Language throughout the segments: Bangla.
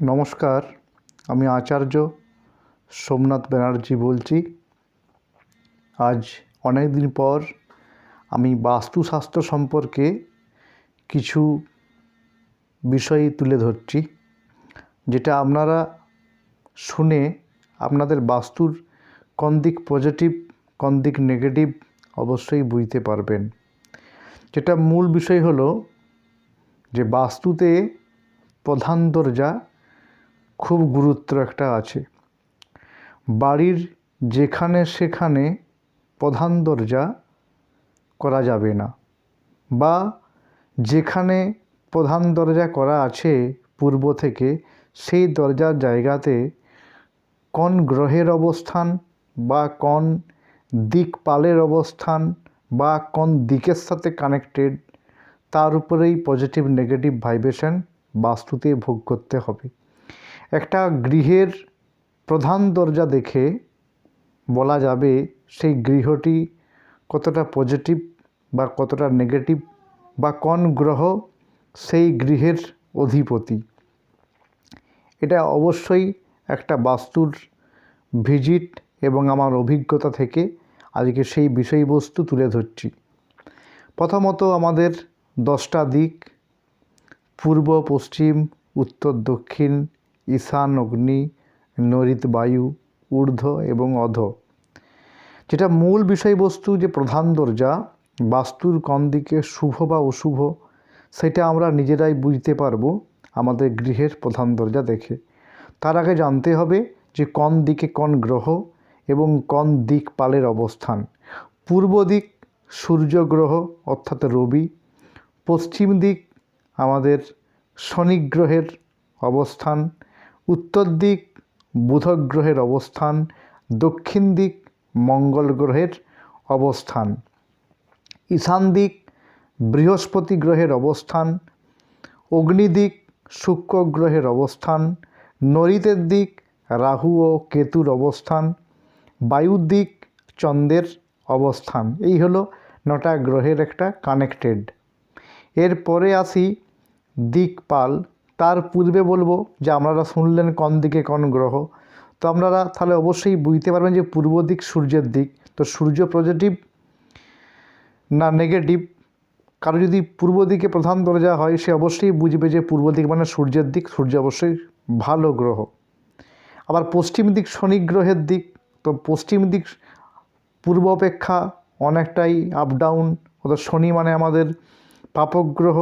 নমস্কার, আমি আচার্য সোমনাথ ব্যানার্জি বলছি। আজ অনেক দিন পর আমি বাস্তুশাস্ত্র সম্পর্কে কিছু বিষয় তুলে ধরছি, যেটা আপনারা শুনে আপনাদের বাস্তুর কোন দিক পজিটিভ, কোন দিক নেগেটিভ অবশ্যই বুঝতে পারবেন। যেটা মূল বিষয় হলো যে বাস্তুতে প্রধান দরজা খুব গুরুত্ব একটা আছে। বাড়ির যেখানে সেখানে প্রধান দরজা করা যাবে না বা যেখানে প্রধান দরজা করা আছে পূর্ব থেকে, সেই দরজার জায়গাতে কোন গ্রহের অবস্থান বা কোন দিকপালের অবস্থান বা কোন দিকের সাথে কানেক্টেড তার উপরেই পজিটিভ নেগেটিভ ভাইব্রেশন বাস্তুতে ভোগ করতে হবে। একটা গৃহের প্রধান দরজা দেখে বলা যাবে সেই গৃহটি কতটা পজিটিভ বা কতটা নেগেটিভ বা কোন গ্রহ সেই গৃহের অধিপতি। এটা অবশ্যই একটা বাস্তুর ভিজিট এবং আমার অভিজ্ঞতা থেকে আজকে সেই বিষয়বস্তু তুলে ধরছি। প্রথমত আমাদের দশটা দিক, পূর্ব, পশ্চিম, উত্তর, দক্ষিণ ঈশান, অগ্নি, নৈরিত, বায়ু, ঊর্ধ্ব এবং অধ। যেটা মূল বিষয়বস্তু যে প্রধান দরজা, বাস্তুর কোন দিকে শুভ বা অশুভ, সেটা আমরা নিজেরাই বুঝতে পারব আমাদের গৃহের প্রধান দরজা দেখে। তার আগে জানতে হবে যে কোন দিকে কোন গ্রহ এবং কোন দিক পালের অবস্থান। পূর্ব দিক সূর্য গ্রহ, অর্থাৎ রবি। পশ্চিম দিক আমাদের শনি গ্রহের অবস্থান। উত্তর দিক বুধ গ্রহের অবস্থান, দক্ষিণ দিক মঙ্গল গ্রহের অবস্থান। ঈশান দিক বৃহস্পতি গ্রহের অবস্থান অগ্নিদিক শুক্র গ্রহের অবস্থান, নরিতের দিক রাহু ও কেতুর অবস্থান বায়ুর দিক চন্দ্রের অবস্থান। এই হলো নটা গ্রহের একটা কানেক্টেড এরপরে আসি দিকপাল। তার পূর্বে বলব যে আপনারা শুনলেন কোন দিকে কোন গ্রহ। তো আপনারা তাহলে অবশ্যই বুঝতে পারবেন যে পূর্ব দিক সূর্যের দিক। তো সূর্য পজিটিভ না নেগেটিভ কারও যদি পূর্ব দিকে প্রধান দরজা হয়, সে অবশ্যই বুঝবে যে পূর্ব দিক মানে সূর্যের দিক। সূর্য অবশ্যই ভালো গ্রহ। আবার পশ্চিম দিক শনি গ্রহের দিক। তো পশ্চিম দিক পূর্ব অপেক্ষা অনেকটাই আপ ডাউন অর্থাৎ শনি মানে আমাদের পাপক গ্রহ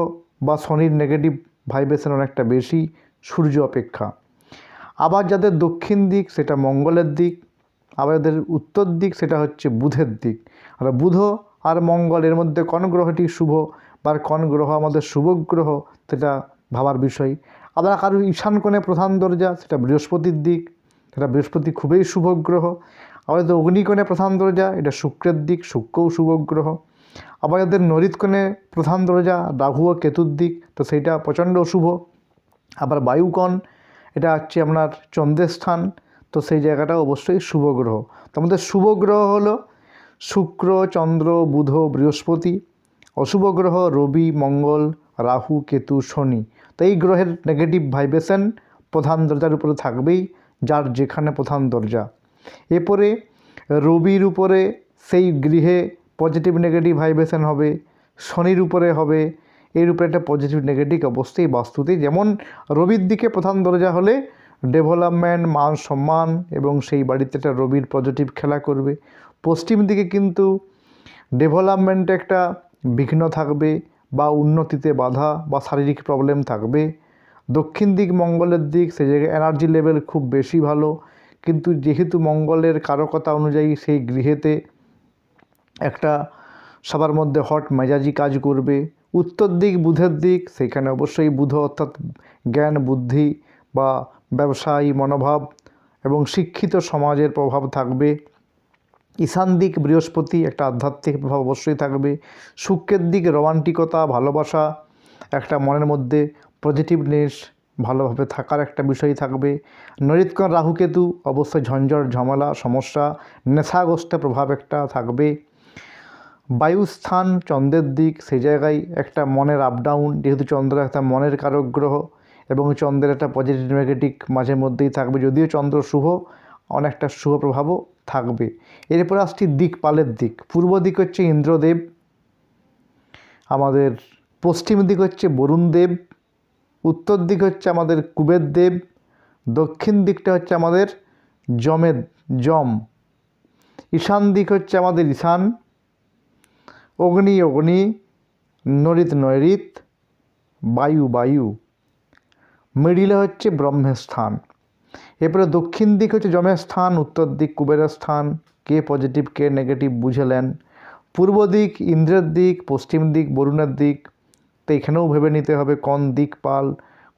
বা শনির নেগেটিভ ভাইব্রেশন অনেকটা বেশি, সূর্য অপেক্ষা। আবার যাদের দক্ষিণ দিক সেটা মঙ্গলের দিক, আবার যাদের উত্তর দিক সেটা হচ্ছে বুধের দিক। আর বুধ আর মঙ্গল, এর মধ্যে কোন গ্রহটি শুভ বা কোন গ্রহ আমাদের শুভ গ্রহ সেটা ভাবার বিষয়। আবার কারও ঈশান কোণে প্রধান দরজা সেটা বৃহস্পতির দিক, সেটা বৃহস্পতি খুবই শুভ গ্রহ। আবার অগ্নিকোণে প্রধান দরজা, এটা শুক্রের দিক, শুক্রও শুভ গ্রহ। আবার যাদের নরিতকোণে প্রধান দরজা রাহু ও কেতুর দিক, তো সেইটা প্রচণ্ড অশুভ। আবার বায়ুকণ, এটা হচ্ছে আপনার চন্দ্রের স্থান, তো সেই জায়গাটা অবশ্যই শুভ গ্রহ। তো আমাদের শুভ গ্রহ হলো শুক্র, চন্দ্র, বুধ, বৃহস্পতি। অশুভ গ্রহ রবি, মঙ্গল, রাহু, কেতু, শনি। তো এই গ্রহের নেগেটিভ ভাইব্রেশন প্রধান দরজার উপরে থাকবেই, যার যেখানে প্রধান দরজা। এরপরে রবির উপরে সেই গৃহে পজিটিভ নেগেটিভ ভাইব্রেশন হবে, শনির উপরে হবে, এর উপরে একটা পজিটিভ নেগেটিভ অবশ্যই বাস্তুতে। যেমন রবির দিকে প্রধান দরজা হলে ডেভেলপমেন্ট মান সম্মান এবং সেই বাড়িতে একটা রবির পজিটিভ খেলা করবে। পশ্চিম দিকে কিন্তু ডেভেলপমেন্টে একটা বিঘ্ন থাকবে বা উন্নতিতে বাধা বা শারীরিক প্রবলেম থাকবে। দক্ষিণ দিক মঙ্গলের দিক সেই জায়গায় এনার্জি লেভেল খুব বেশি ভালো। কিন্তু যেহেতু মঙ্গলের কারকতা অনুযায়ী সেই গৃহেতে একটা সবার মধ্যে হট মেজাজি কাজ করবে। উত্তর দিক, বুধের দিক, সেখানে অবশ্যই বুধ অর্থাৎ জ্ঞান, বুদ্ধি বা ব্যবসায়ী মনোভাব এবং শিক্ষিত সমাজের প্রভাব থাকবে। ঈশান দিক, বৃহস্পতি, একটা আধ্যাত্মিক প্রভাব অবশ্যই থাকবে। শুক্রের দিক, রোমান্টিকতা, ভালোবাসা, একটা মনের মধ্যে পজিটিভনেস ভালোভাবে থাকার একটা বিষয় থাকবে। নরিতকণ রাহুকেতু অবশ্যই ঝঞ্ঝট, ঝামেলা, সমস্যা নেশাগ্রস্ত প্রভাব একটা থাকবে। বায়ুস্থান চন্দ্রের দিক, সেই জায়গায় একটা মনের আপ ডাউন যেহেতু চন্দ্র একটা মনের কারক গ্রহ এবং চন্দ্রের একটা পজিটিভ নেগেটিভ মাঝে মধ্যেই থাকবে, যদিও চন্দ্র শুভ, অনেকটা শুভ প্রভাবও থাকবে। এরপর আসছি দিক পালের দিক। পূর্ব দিক হচ্ছে ইন্দ্রদেব, আমাদের পশ্চিম দিক হচ্ছে বরুণ দেব উত্তর দিক হচ্ছে আমাদের কুবের দেব দক্ষিণ দিকটা হচ্ছে আমাদের যমের যম ঈশান দিক হচ্ছে আমাদের ঈশান অগ্নি অগ্নি, নরিত নৈরিত, বায়ু বায়ু। মিডিলে হচ্ছে ব্রহ্মের স্থান এরপরে দক্ষিণ দিক হচ্ছে যমের স্থান উত্তর দিক কুবেরের স্থান কে পজিটিভ কে নেগেটিভ বুঝেলেন। পূর্ব দিক, ইন্দ্রের দিক, পশ্চিম দিক, বরুণের দিক। তো এখানেও ভেবে নিতে হবে কোন দিক পাল,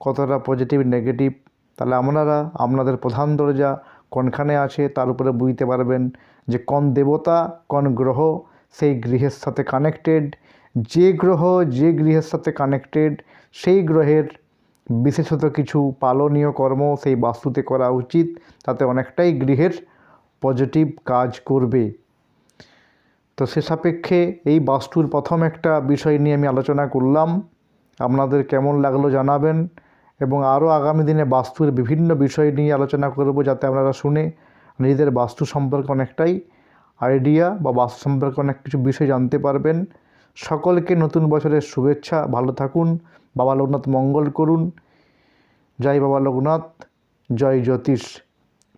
কতটা পজিটিভ নেগেটিভ তাহলে আপনারা, আপনাদের প্রধান দরজা কোনখানে আছে, তার উপরে বুঝতে পারবেন যে কোন দেবতা, কোন গ্রহ সেই গৃহের সাথে কানেক্টেড যে গ্রহ যে গৃহের সাথে কানেক্টেড সেই গ্রহের বিশেষত কিছু পালনীয় কর্ম সেই বাস্তুতে করা উচিত, তাতে অনেকটাই গৃহের পজিটিভ কাজ করবে। তো সে সাপেক্ষে এই বাস্তুর প্রথম একটা বিষয় নিয়ে আমি আলোচনা করলাম। আপনাদের কেমন লাগল জানাবেন এবং আরও আগামী দিনে বাস্তুর বিভিন্ন বিষয় নিয়ে আলোচনা করব যাতে আপনারা শুনে নিজেদের বাস্তু সম্পর্কে অনেকটাই আইডিয়া বা বাস্তু সম্পর্কে অনেক কিছু বিষয় জানতে পারবেন। সকলকে নতুন বছরের শুভেচ্ছা, ভালো থাকুন, বাবা লোকনাথ মঙ্গল করুন। জয় বাবা লোকনাথ, জয় জ্যোতিষ।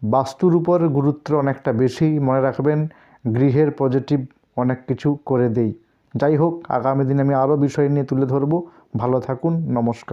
বাস্তুর উপর গুরুত্ব অনেকটা বেশি মনে রাখবেন, গৃহের পজিটিভ অনেক কিছু করে দেই। যাই হোক, আগামী দিনে আমি আরও বিষয় নিয়ে তুলে ধরবো। ভালো থাকুন, নমস্কার।